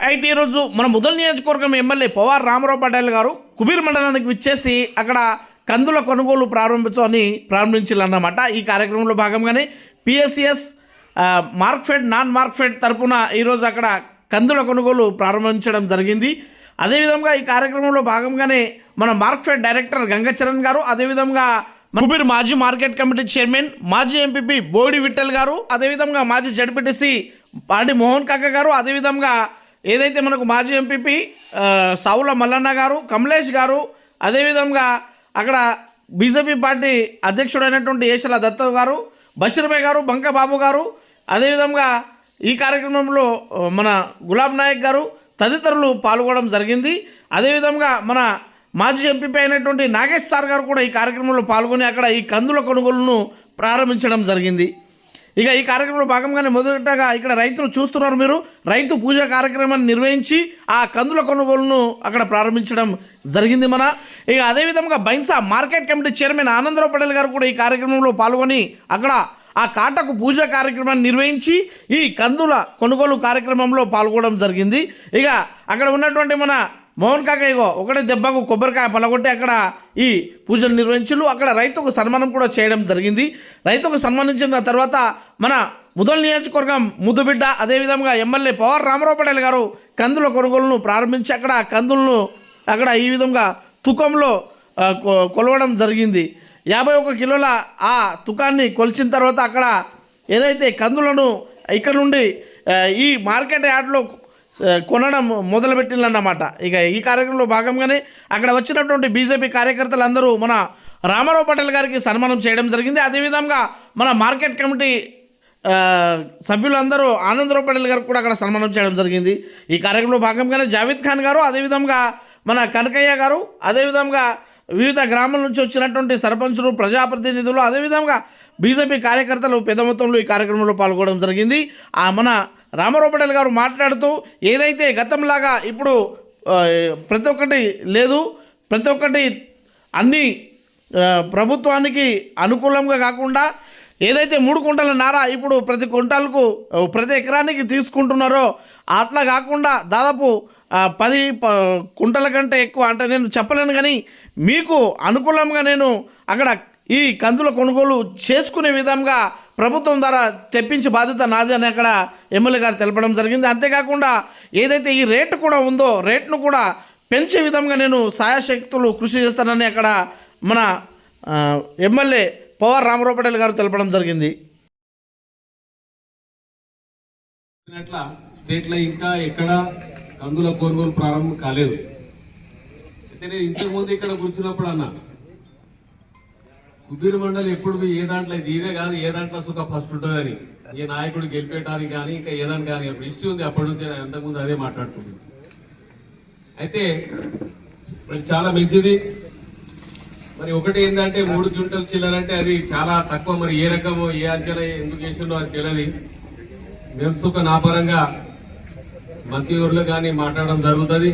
అయితే ఈరోజు మన ముదల్ నియోజకవర్గం ఎమ్మెల్యే పవార్ రామారావు పటేల్ గారు కుబీర్ మండలానికి విచ్చేసి అక్కడ కందుల కొనుగోలు ప్రారంభించని ప్రారంభించాలన్నమాట ఈ కార్యక్రమంలో భాగంగానే పిఎస్సిఎస్ మార్క్ఫెడ్ నాన్ మార్క్ఫెడ్ తరపున ఈరోజు అక్కడ కందుల కొనుగోలు ప్రారంభించడం జరిగింది. అదేవిధంగా ఈ కార్యక్రమంలో భాగంగానే మన మార్క్ఫెడ్ డైరెక్టర్ గంగచరణ్ గారు అదేవిధంగా కుబీర్ మాజీ మార్కెట్ కమిటీ చైర్మన్ మాజీ ఎంపీపీ బోడి విఠల్ గారు అదేవిధంగా మాజీ జడ్పీటీసీ పాడి మోహన్ కాక గారు అదేవిధంగా ఏదైతే మనకు మాజీ ఎంపీపీ సావుల మల్లన్న గారు కమలేష్ గారు అదేవిధంగా అక్కడ బీజేపీ పార్టీ అధ్యక్షుడైనటువంటి ఏషల దత్త గారు బషీర్భాయ్ గారు బంకబాబు గారు అదేవిధంగా ఈ కార్యక్రమంలో మన గులాబ్ నాయక్ గారు తదితరులు పాల్గొనడం జరిగింది. అదేవిధంగా మన మాజీ ఎంపీపీ అయినటువంటి నాగేష్ సార్ గారు కూడా ఈ కార్యక్రమంలో పాల్గొని అక్కడ ఈ కందుల కొనుగోలును ప్రారంభించడం జరిగింది. ఇక ఈ కార్యక్రమంలో భాగంగానే మొదటగా ఇక్కడ రైతులు చూస్తున్నారు మీరు. రైతు పూజ కార్యక్రమాన్ని నిర్వహించి ఆ కందుల కొనుగోలును అక్కడ ప్రారంభించడం జరిగింది మన. ఇక అదేవిధంగా Bhainsa market committee chairman Anandrao Patel గారు కూడా ఈ కార్యక్రమంలో పాల్గొని అక్కడ ఆ కాటకు పూజ కార్యక్రమాన్ని నిర్వహించి ఈ కందుల కొనుగోలు కార్యక్రమంలో పాల్గొనడం జరిగింది. ఇక అక్కడ ఉన్నటువంటి మన మోహన్ కాక ఇగో ఒకటే దెబ్బకు కొబ్బరికాయ పలగొట్టి అక్కడ ఈ పూజలు నిర్వహించారు అక్కడ రైతుకు సన్మానం కూడా చేయడం జరిగింది. రైతుకు సన్మానించిన తర్వాత మన ముదల్ నియోజకవర్గం ముద్దుబిడ్డ అదేవిధంగా ఎమ్మెల్యే పవర్ రామారావు పటేల్ గారు కందుల కొనుగోలును ప్రారంభించి అక్కడ కందులను అక్కడ ఈ విధంగా తుకంలో కొ- కొలవడం జరిగింది. యాభై ఒక కిలోల ఆ తుకాన్ని కొలిచిన తర్వాత అక్కడ ఏదైతే కందులను ఇక్కడ నుండి ఈ మార్కెట్ యార్డ్లో కొనడం మొదలుపెట్టిందన్నమాట. ఇక ఈ కార్యక్రమంలో భాగంగానే అక్కడ వచ్చినటువంటి బీజేపీ కార్యకర్తలందరూ మన రామారావు పటేల్ గారికి సన్మానం చేయడం జరిగింది. అదేవిధంగా మన మార్కెట్ కమిటీ సభ్యులందరూ ఆనందరావు పటేల్ గారికి కూడా అక్కడ సన్మానం చేయడం జరిగింది. ఈ కార్యక్రమంలో భాగంగానే జావేద్ ఖాన్ గారు అదేవిధంగా మన కనకయ్య గారు అదేవిధంగా వివిధ గ్రామాల నుంచి వచ్చినటువంటి సర్పంచులు ప్రజాప్రతినిధులు అదేవిధంగా బీజేపీ కార్యకర్తలు పెద్ద మొత్తంలో ఈ కార్యక్రమంలో పాల్గొనడం జరిగింది. ఆ మన రామారావు గారు మాట్లాడుతూ ఏదైతే గతంలాగా ఇప్పుడు ప్రతి ఒక్కటి లేదు ప్రతి ఒక్కటి అన్ని ప్రభుత్వానికి అనుకూలంగా కాకుండా ఏదైతే మూడు కుంటల నారా ఇప్పుడు ప్రతి కుంటాలకు ప్రతి ఎకరానికి తీసుకుంటున్నారో అట్లా కాకుండా దాదాపు పది కుంటల కంటే ఎక్కువ అంటే నేను చెప్పలేను కానీ మీకు అనుకూలంగా నేను అక్కడ ఈ కందుల కొనుగోలు చేసుకునే విధంగా ప్రభుత్వం ద్వారా తెప్పించే బాధ్యత నాది అని అక్కడ ఎమ్మెల్యే గారు తెలపడం జరిగింది. అంతేకాకుండా ఏదైతే ఈ రేటు కూడా ఉందో రేట్ను కూడా పెంచే విధంగా నేను సాయశక్తులు కృషి చేస్తానని అక్కడ మన ఎమ్మెల్యే పవర్ రామారావు పటేల్ గారు తెలపడం జరిగింది. స్టేట్లో ఇంకా ఎక్కడ కందుల కొనుగోలు ప్రారంభం కాలేదు. అయితే నేను ఇంతకుముందు ఇక్కడ కూర్చున్నప్పుడు అన్నా కుబీర్ మండలి ఎప్పుడు ఏ దాంట్లో ఇదే కాదు ఏ దాంట్లో సుఖ ఫస్ట్ ఉంటుందని. ఏ నాయకుడు గెలిపేటానికి కానీ ఇంకా ఏదని కానీ హిస్టరీ ఉంది. అప్పటి నుంచి నేను అంతకుముందు అదే మాట్లాడుతున్నాను అయితే మరి చాలా మంచిది. మరి ఒకటి ఏంటంటే మూడు క్వింటల్ చిల్లరంటే అది చాలా తక్కువ. మరి ఏ రకము ఏ అంచనా ఎందుకు చేసిండో అది తెలియదు మేము సుఖ నాపరంగా మంత్రి ఊర్లో కానీ మాట్లాడడం జరుగుతుంది.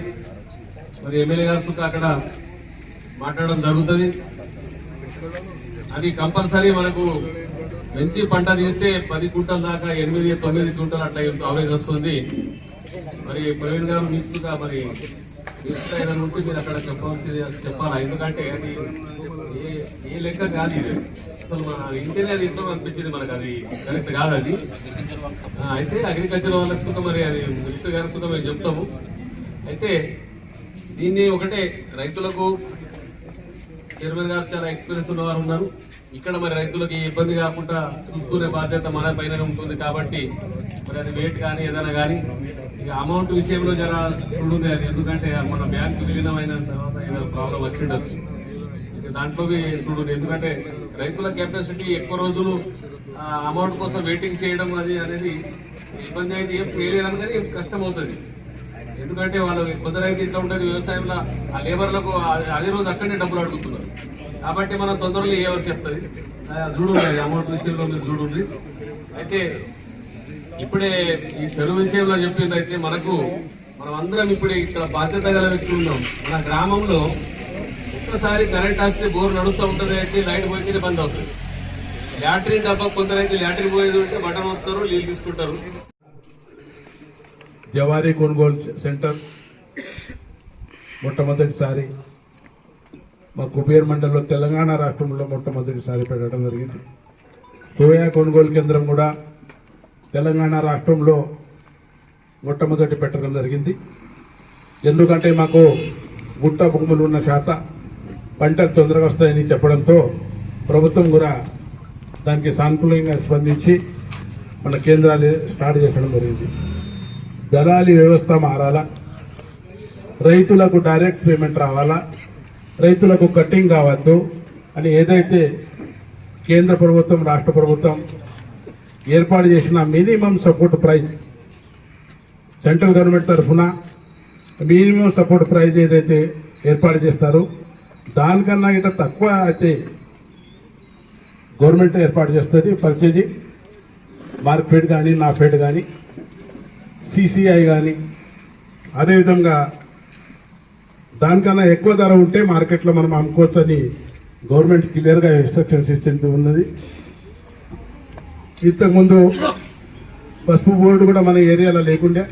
మరి ఎమ్మెల్యే గారు సుఖ అక్కడ మాట్లాడడం జరుగుతుంది. అది కంపల్సరీ మనకు మంచి పంట తీస్తే పది క్వింటల్ దాకా ఎనిమిది తొమ్మిది క్వింటల్ అట్లా అవరేజ్ వస్తుంది. మరి ప్రవీణ్ గారు మీకు మరి మిక్స్ ఏదైనా ఉంటే మీరు అక్కడ చెప్పాల్సింది చెప్పాలా? ఎందుకంటే అది ఏ- ఏ లెక్క కాదు ఇది. అసలు మన ఇంటీరియర్ అది ఇంట్లో అనిపించింది మనకు అది. కరెక్ట్ కాదు అది. అయితే అగ్రికల్చర్ వాళ్ళకి సుఖం మరి అది మినిస్టర్ గారి సుఖం మేము చెప్తాము. అయితే దీన్ని ఒకటే రైతులకు చైర్మన్ గారు చాలా ఎక్స్పీరియన్స్ ఉన్నవారు ఉన్నారు. ఇక్కడ మరి రైతులకి ఇబ్బంది కాకుండా చూసుకునే బాధ్యత మన పైన ఉంటుంది కాబట్టి మరి అది వెయిట్ కానీ ఏదైనా కానీ ఇక అమౌంట్ విషయంలో జర చూడుంది అది. ఎందుకంటే మన బ్యాంకు విలీనమైన తర్వాత ఏదైనా ప్రాబ్లం వచ్చిండొచ్చు. ఇక దాంట్లో చూడు ఎందుకంటే రైతుల కెపాసిటీ ఎక్కువ రోజులు అమౌంట్ కోసం వెయిటింగ్ చేయడం అది అనేది ఇబ్బంది అయితే ఏం చేయలేదని కానీ కష్టం అవుతుంది ఎందుకంటే వాళ్ళు కొందరైతే ఇట్లా ఉంటుంది వ్యవసాయంలో ఆ లేబర్లకు అదే రోజు అక్కడనే డబ్బులు అడుగుతున్నారు. కాబట్టి మనం తొందరగా ఇవ్వాల్సి వస్తుంది? చూడు అమౌంట్ విషయంలో మీరు చూడండి. అయితే ఇప్పుడే ఈ చెరువు విషయంలో చెప్పింది అయితే మనకు మనం అందరం ఇప్పుడు ఇక్కడ బాధ్యత గల వ్యక్తులు ఉన్నాం. మన గ్రామంలో ఒక్కసారి కరెంట్ వస్తే బోర్ నడుస్తూ ఉంటుంది అయితే లైట్ పోయి బంద్ అవుతుంది. లాటరీ డబ్బా కొందరైతే లాటరీ పోయేది ఉంటే బటన్ వస్తారు నీళ్ళు తీసుకుంటారు. జవారీ కొనుగోలు సెంటర్ మొట్టమొదటిసారి మా కుబేర్ మండలిలో తెలంగాణ రాష్ట్రంలో మొట్టమొదటిసారి పెట్టడం జరిగింది. సోయా కొనుగోలు కేంద్రం కూడా తెలంగాణ రాష్ట్రంలో మొట్టమొదటి పెట్టడం జరిగింది. ఎందుకంటే మాకు గుట్ట భూములు ఉన్న శాత పంటలు తొందరగా వస్తాయని చెప్పడంతో ప్రభుత్వం కూడా దానికి సానుకూలంగా స్పందించి మన కేంద్రాలు స్టార్ట్ చేయడం జరిగింది. దళాలి వ్యవస్థ మారాలా? రైతులకు డైరెక్ట్ పేమెంట్ రావాలా? రైతులకు కట్టింగ్ కావద్దు అని ఏదైతే కేంద్ర ప్రభుత్వం రాష్ట్ర ప్రభుత్వం ఏర్పాటు చేసిన minimum support price central government తరఫున మినిమం సపోర్ట్ ప్రైస్ ఏదైతే ఏర్పాటు చేస్తారో దానికన్నా ఇక తక్కువ అయితే గవర్నమెంట్ ఏర్పాటు చేస్తుంది. పర్ కేజీ మార్కెట్ కానీ నా ఫీడ్ కానీ సిసిఐ కానీ అదేవిధంగా దానికన్నా ఎక్కువ ధర ఉంటే మార్కెట్లో మనం అమ్ముకోవచ్చని గవర్నమెంట్ క్లియర్గా ఇన్స్ట్రక్షన్స్ ఇచ్చింది ఉన్నది. ఇంతకుముందు పసుపు బోర్డు కూడా మన ఏరియాలో లేకుండే.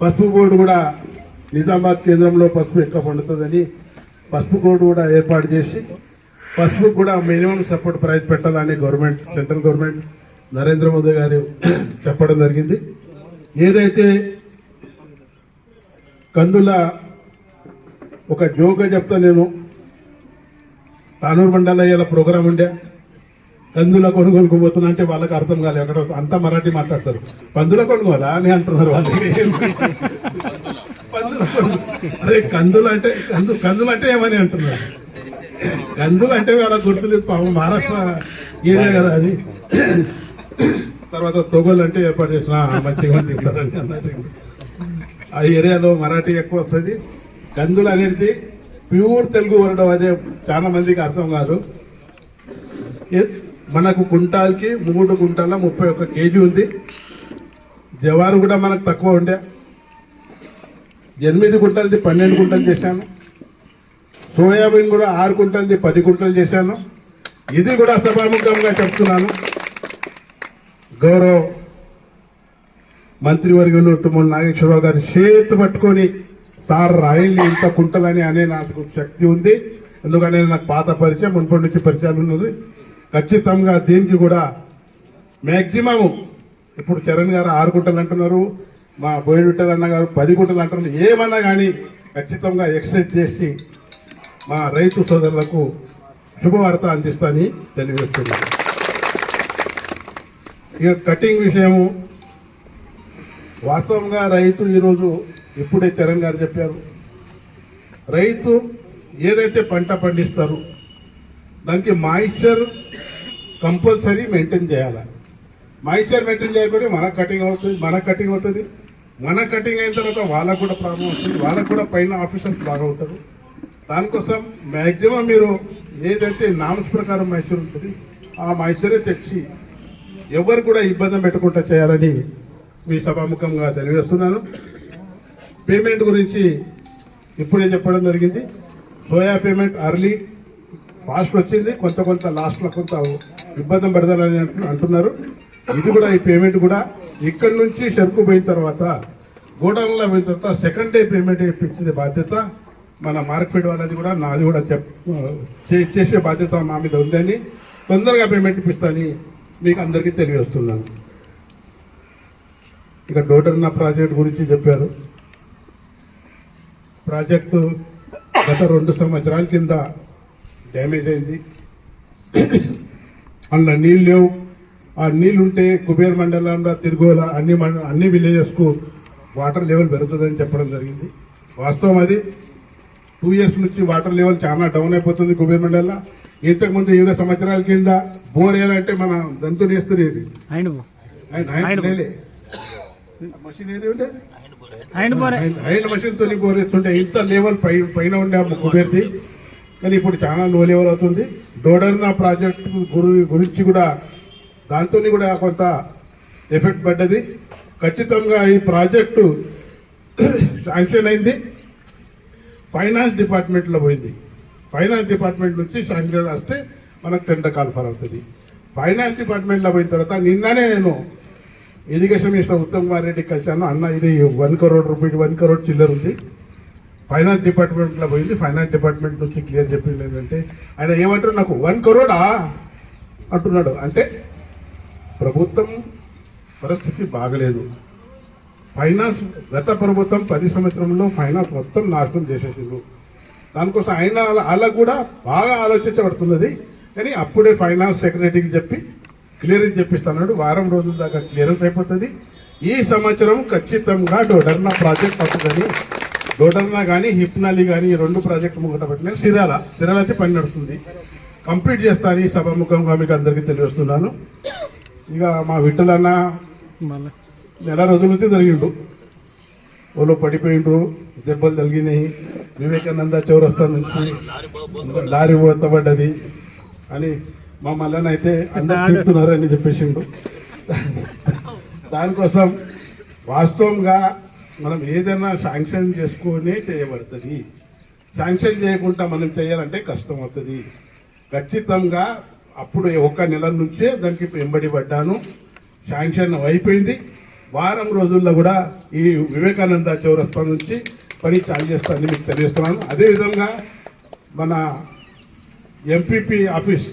పసుపు బోర్డు కూడా నిజామాబాద్ కేంద్రంలో పసుపు ఎక్కువ పండుతుందని పసుపు బోర్డు కూడా ఏర్పాటు చేసి పసుపు కూడా మినిమం సపోర్ట్ ప్రైస్ పెట్టాలని government central government Narendra Modi గారు చెప్పడం జరిగింది. ఏదైతే కందుల ఒక జోగా చెప్తా నేను తానూరు మండల ఇలా ప్రోగ్రాం ఉండే కందుల కొనుగోలుకు పోతున్నా అంటే వాళ్ళకి అర్థం కాలేదు. అక్కడ అంతా మరాఠీ మాట్లాడతారు. పందుల కొనుగోలా అని అంటున్నారు వాళ్ళకి. పందుల అదే కందులు అంటే కందు కందులు అంటే ఏమని అంటున్నారు? కందులు అంటే వాళ్ళకి గుర్తులేదు పాపం. మహారాష్ట్ర ఏరియా కదా అది. తర్వాత తొగోలు అంటే ఏర్పాటు చేసిన మంచిగా తీస్తారని అన్నట్టు ఆ ఏరియాలో మరాఠీ ఎక్కువ వస్తుంది. గందులు అనేది ప్యూర్ తెలుగు వరడం అదే చాలా మందికి అర్థం కాదు. మనకు కుంటాల్కి మూడు కుంటాల ముప్పై ఒక్క కేజీ ఉంది. జవారు కూడా మనకు తక్కువ ఉండే. ఎనిమిది కుంటలది పన్నెండు కుంటలు చేశాను. సోయాబీన్ కూడా ఆరు కుంటలది పది కుంటలు చేశాను. ఇది కూడా సభాముఖంగా చెప్తున్నాను. గౌరవ మంత్రివర్గంలో తుమ్మల నాగేశ్వరరావు గారి చేతి పట్టుకొని సార్ రాయల్ని ఇంత కుంటలని అనే నాకు శక్తి ఉంది. ఎందుకంటే నాకు పాత పరిచయం మున్పటి నుంచి పరిచయాలు ఉన్నది. ఖచ్చితంగా దీనికి కూడా మ్యాక్సిమం ఇప్పుడు చరణ్ గారు ఆరు గుంటలు అంటున్నారు మా బోయిడు అన్న గారు పది గుంటలు అంటున్నారు. ఏమన్నా కానీ ఖచ్చితంగా ఎక్సైజ్ చేసి మా రైతు సోదరులకు శుభవార్త అందిస్తానని తెలియజేస్తున్నాను. ఇక కటింగ్ విషయము. వాస్తవంగా రైతు ఈరోజు ఇప్పుడే చరణ్ గారు చెప్పారు. రైతు ఏదైతే పంట పండిస్తారు దానికి మాయిశ్చర్ కంపల్సరీ మెయింటైన్ చేయాలి. మాయిశ్చర్ మెయింటైన్ చేయకపోతే మన కటింగ్ అవుతుంది మన కటింగ్ అవుతుంది. మన కటింగ్ అయిన తర్వాత వాళ్ళకు కూడా ప్రాబ్లం వస్తుంది. వాళ్ళకు కూడా పైన ఆఫీసర్స్ బాగా ఉంటారు. దానికోసం మ్యాక్సిమం మీరు ఏదైతే నామ్స్ ప్రకారం మాయిశ్చర్ ఉంటుంది ఆ మాయిశ్చరే తెచ్చి ఎవరు కూడా ఇబ్బంది పెట్టకుండా చేయాలని మీ సభాముఖంగా తెలియజేస్తున్నాను. పేమెంట్ గురించి ఇప్పుడే చెప్పడం జరిగింది. సోయా పేమెంట్ అర్లీ ఫాస్ట్ వచ్చింది. కొంత కొంత లాస్ట్లో కొంత ఇబ్బంది పడతారని అంటున్నారు. ఇది కూడా ఈ పేమెంట్ కూడా ఇక్కడ నుంచి షరుకు పోయిన తర్వాత గోడౌన్లో పోయిన తర్వాత సెకండ్ డే పేమెంట్ ఇప్పించే బాధ్యత. మన మార్కెట్ వాళ్ళది కూడా నాది కూడా చెప్ చే- చేసే బాధ్యత మా మీద ఉందని తొందరగా పేమెంట్ ఇప్పిస్తాను మీకు అందరికీ తెలియజేస్తున్నాను. ఇక డోటర్నా ప్రాజెక్ట్ గురించి చెప్పారు. ప్రాజెక్టు గత రెండు సంవత్సరాల కింద డ్యామేజ్ అయింది. అందులో నీళ్ళు లేవు. ఆ నీళ్ళు ఉంటే కుబేర్ మండలంలో తిరుగోల అన్ని మండ అన్ని విలేజెస్కు వాటర్ లెవెల్ పెరుగుతుందని చెప్పడం జరిగింది. వాస్తవం అది. టూ ఇయర్స్ నుంచి వాటర్ లెవెల్ చాలా డౌన్ అయిపోతుంది కుబేర్ మండలంలో. ఇంతకుముందు ఇరవై సంవత్సరాల కింద బోర్ వేయాలంటే మన దంతు నేస్తుంది ఆయన మషిన్ తోని బోరేస్తుంటే ఇంత లెవెల్ పై పైన ఉండే కుబేర్ది. కానీ ఇప్పుడు చాలా లో లెవెల్ అవుతుంది. డోడర్నా ప్రాజెక్ట్ గురి గురించి కూడా దాంతో కూడా కొంత ఎఫెక్ట్ పడ్డది. ఖచ్చితంగా ఈ ప్రాజెక్టు శాంక్షన్ అయింది. ఫైనాన్స్ డిపార్ట్మెంట్లో పోయింది. ఫైనాన్స్ డిపార్ట్మెంట్ నుంచి శాంక్షన్ వస్తే మనకు టెండర్ కాల్ఫర్ అవుతుంది. ఫైనాన్స్ డిపార్ట్మెంట్లో పోయిన తర్వాత నిన్ననే నేను ఇరిగేషన్ మినిస్టర్ ఉత్తమ్ కుమార్ రెడ్డి కలిశాను. అన్న ఇది one crore rupee one crore చిల్లర్ ఉంది. ఫైనాన్స్ డిపార్ట్మెంట్లో పోయింది. ఫైనాన్స్ డిపార్ట్మెంట్ నుంచి క్లియర్ చెప్పింది ఏంటంటే ఆయన ఏమంటారు నాకు వన్ కరోడా అంటున్నాడు. అంటే ప్రభుత్వం పరిస్థితి బాగలేదు. ఫైనాన్స్ గత ప్రభుత్వం పది సంవత్సరంలో ఫైనాన్స్ మొత్తం నాశనం చేసేసిండ్రు. దానికోసం ఆయన వాళ్ళకు కూడా బాగా ఆలోచించబడుతున్నది. కానీ అప్పుడే ఫైనాన్స్ సెక్రటరీకి చెప్పి క్లియరెన్స్ చెప్పిస్తున్నాడు వారం రోజుల దాకా క్లియరెన్స్ అయిపోతుంది. ఈ సంవత్సరం ఖచ్చితంగా డోడర్నా ప్రాజెక్ట్ అవుతుందని. డోడర్నా కానీ హిప్నాలి కానీ ఈ రెండు ప్రాజెక్టు ముంగట పెట్టిన సిరాల. సిరాల అయితే పని నడుస్తుంది. కంప్లీట్ చేస్తాను ఈ సభాముఖంగా మీకు అందరికీ తెలియజేస్తున్నాను. ఇక మా విఠలన్న నెల రోజుల నుంచి జరిగిండు. వాళ్ళు పడిపోయిండ్రు దెబ్బలు తగిలినాయి. వివేకానంద చౌరస్తా నుంచి లారీ పోతబడ్డది అని మా మల్లన్న అయితే అందరు తిడుతున్నారని చెప్పేసిండు. దానికోసం వాస్తవంగా మనం ఏదైనా శాంక్షన్ చేసుకునే చేయబడుతుంది. శాంక్షన్ చేయకుండా మనం చేయాలంటే కష్టం అవుతుంది. ఖచ్చితంగా అప్పుడు ఒక్క నెల నుంచే దానికి వెంబడి పడ్డాను. శాంక్షన్ అయిపోయింది. వారం రోజుల్లో కూడా ఈ వివేకానంద చౌరస్తా నుంచి పని చాలు చేస్తానని మీకు తెలియజేస్తున్నాను. అదేవిధంగా మన ఎంపీపీ ఆఫీస్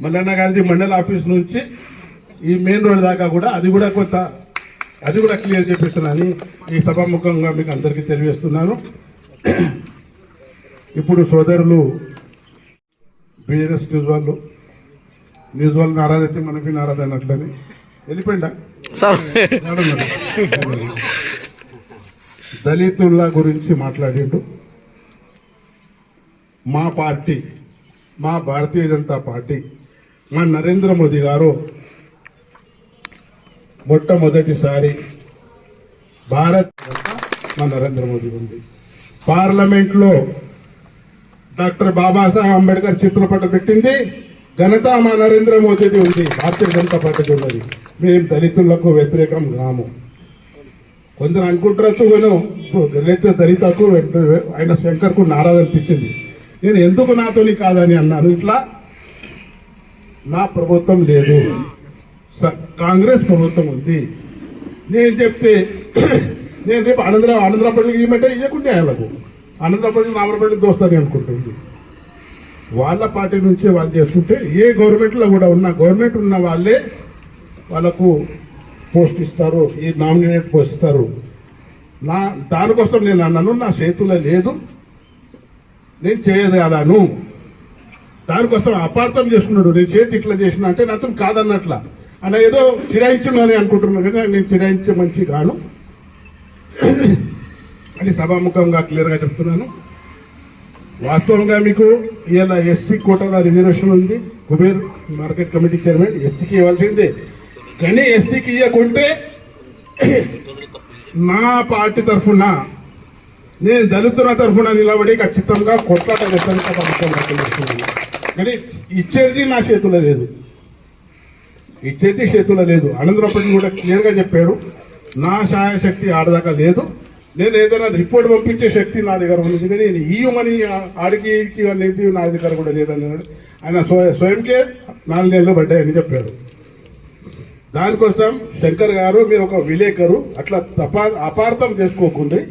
మల్లన్న గారిది మండల ఆఫీస్ నుంచి ఈ మెయిన్ రోడ్ దాకా కూడా అది కూడా కొంత అది కూడా క్లియర్ చేపిస్తున్నానని ఈ సభాముఖంగా మీకు అందరికీ తెలియజేస్తున్నాను. ఇప్పుడు సోదరులు బిజినెస్ న్యూస్ వాళ్ళు న్యూస్ వాళ్ళు నారాజ్ మనకి నారాజ్ అన్నట్లని వెళ్ళిపోయిందా? సార్. దళితుల గురించి మాట్లాడిండు. మా పార్టీ మా భారతీయ జనతా పార్టీ మా నరేంద్ర మోదీ గారు మొట్టమొదటిసారి భారత్ మా నరేంద్ర మోదీ ఉంది. పార్లమెంట్లో డాక్టర్ బాబాసాహెబ్ అంబేద్కర్ చిత్రపటం పెట్టింది ఘనత మా నరేంద్ర మోదీది ఉంది. భారతీయ జనతా పార్టీది ఉన్నది. మేము దళితులకు వ్యతిరేకం కాము. కొందరు అనుకుంటారు నేను దళిత దళితకు ఆయన శంకర్కు నారాధన తెచ్చింది నేను ఎందుకు నాతోని కాదని అన్నాను. ఇట్లా నా ప్రభుత్వం లేదు. స- కాంగ్రెస్ ప్రభుత్వం ఉంది. నేను చెప్తే నేను రేపు ఆనందరా ఆనందరాపల్లికి ఇవ్వమంటే ఇవ్వకుండా వాళ్ళకు ఆనందరాపల్లి నామరపల్లి దోస్తాని అనుకుంటుంది. వాళ్ళ పార్టీ నుంచే వాళ్ళు చేసుకుంటే ఏ గవర్నమెంట్లో కూడా ఉన్న గవర్నమెంట్ ఉన్న వాళ్ళే వాళ్ళకు పోస్ట్ ఇస్తారు ఈ నామినేట్ పోస్ట్ ఇస్తారు. నా దానికోసం నేను అన్నాను నా చేతుల్లో లేదు. నేను చేయగలను. దానికోసం అపార్థం చేసుకున్నాడు. నేను చేతి ఇట్లా చేసిన అంటే నాతో కాదన్నట్ల. అన్న ఏదో చిడాయించున్నాను అనుకుంటున్నాను కదా నేను చిరాయించే మంచి గాను అని సభాముఖంగా క్లియర్గా చెప్తున్నాను. వాస్తవంగా మీకు ఇలా ఎస్సీ కోటాల రిజర్వేషన్ ఉంది. కుబేర్ మార్కెట్ కమిటీ చైర్మన్ ఎస్సీకి ఇవ్వాల్సిందే. కానీ ఎస్సీకి ఇవ్వకుంటే నా పార్టీ తరఫున నేను దళితుల తరఫున నిలబడి ఖచ్చితంగా కొట్లాట కానీ ఇచ్చేది నా చేతిలో లేదు. ఇచ్చేది చేతిలో లేదు. అనంతరప్పటి కూడా క్లియర్గా చెప్పాడు నా సహాయ శక్తి ఆడదాకా లేదు. నేను ఏదైనా రిపోర్ట్ పంపించే శక్తి నా దగ్గర ఉంది. కానీ నేను ఈయమని ఆడికి ఇచ్చి అనేది నా దగ్గర కూడా లేదని ఆయన స్వయంకే నాలుగు నెలలు పడ్డాయని చెప్పాడు. దానికోసం శంకర్ గారు మీరు ఒక విలేకరు అట్లా తపా అపార్థం చేసుకోకుండ్రి.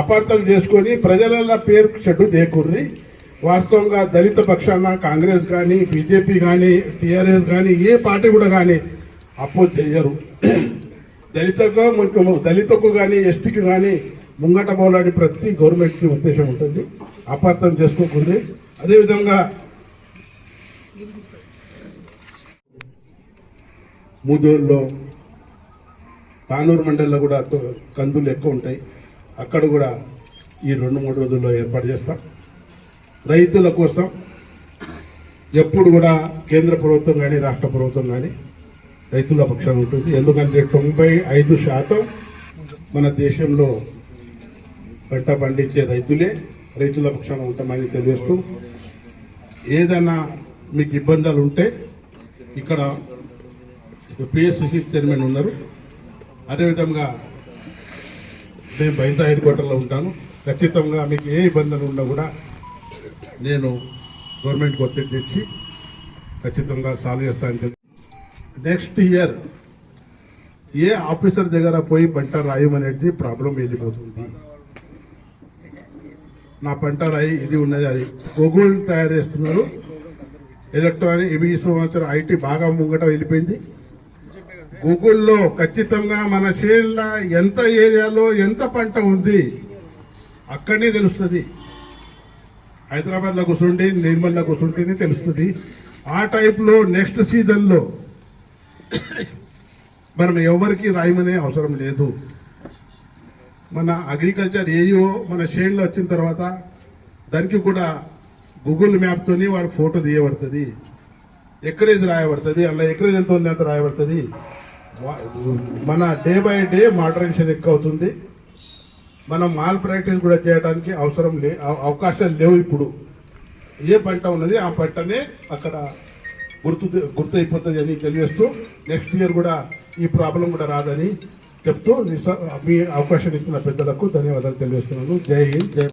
అపార్థం చేసుకొని ప్రజల పేరు చెడ్డు దేకుండ్రి. వాస్తవంగా దళిత పక్షాన కాంగ్రెస్ కానీ బీజేపీ కానీ టీఆర్ఎస్ కానీ ఏ పార్టీ కూడా కానీ అపోజ్ చేయరు దళితకు దళితకు కానీ ఎస్టీకి కానీ ముంగట పోలాడి ప్రతి గవర్నమెంట్కి ఉద్దేశం ఉంటుంది. అపార్థం చేసుకోకుంది అదేవిధంగా మూదూరులో తానూరు మండలిలో కూడా తో- కందులు ఎక్కువ ఉంటాయి. అక్కడ కూడా ఈ రెండు మూడు రోజుల్లో ఏర్పాటు చేస్తాం. రైతుల కోసం ఎప్పుడు కూడా కేంద్ర ప్రభుత్వం కానీ రాష్ట్ర ప్రభుత్వం కానీ రైతుల పక్షాన ఉంటుంది. ఎందుకంటే తొంభై ఐదు శాతం మన దేశంలో పంట పండించే రైతులే రైతుల పక్షాన ఉంటామని తెలియస్తూ ఏదైనా మీకు ఇబ్బందులు ఉంటే ఇక్కడ పిఎస్సిసి చైర్మన్ ఉన్నారు. అదేవిధంగా నేను బయట హెడ్ క్వార్టర్లో ఉంటాను. ఖచ్చితంగా మీకు ఏ ఇబ్బందులు ఉన్నా కూడా నేను గవర్నమెంట్కి ఒత్తిడి తెచ్చి ఖచ్చితంగా సాల్వ్ చేస్తానని చెప్పి నెక్స్ట్ ఇయర్ ఏ ఆఫీసర్ దగ్గర పోయి పంట రాయమనేది ప్రాబ్లం వెళ్ళిపోతుంది. నా పంట రాయి ఇది ఉన్నది అది గూగుల్ తయారు చేస్తున్నారు. ఎలక్ట్రానిక్ ఇవి సంవత్సరం ఐటీ బాగా ముంగట వెళ్ళిపోయింది. గూగుల్లో ఖచ్చితంగా మన షేర్ల ఎంత ఏరియాలో ఎంత పంట ఉంది అక్కడనే తెలుస్తుంది. హైదరాబాద్లో కూర్చుండి నిర్మల్లో కూర్చుంటేనే తెలుస్తుంది. ఆ టైప్లో నెక్స్ట్ సీజన్లో మనం ఎవరికి రాయమనే అవసరం లేదు. మన అగ్రికల్చర్ ఏయో మన షేన్లో వచ్చిన తర్వాత దానికి కూడా గూగుల్ మ్యాప్తోని వాడు ఫోటో తీయబడుతుంది. ఎకరేజ్ రాయబడుతుంది అలా ఎకరేజ్ ఎంత ఉంది అంత రాయబడుతుంది. మన డే బై డే మోడరేషన్ ఎక్కువ అవుతుంది మనం మాల్ ప్రాక్టీస్ కూడా చేయడానికి అవసరం లే అవకాశాలు లేవు ఇప్పుడు. ఏ పంట ఉన్నది ఆ పంటనే అక్కడ గుర్తు గుర్తయిపోతుంది అని తెలియజేస్తూ నెక్స్ట్ ఇయర్ కూడా ఈ ప్రాబ్లం కూడా రాదని చెప్తూ మీ అవకాశం ఇచ్చిన పెద్దలకు ధన్యవాదాలు తెలియజేస్తున్నాను. జై హింద్ జై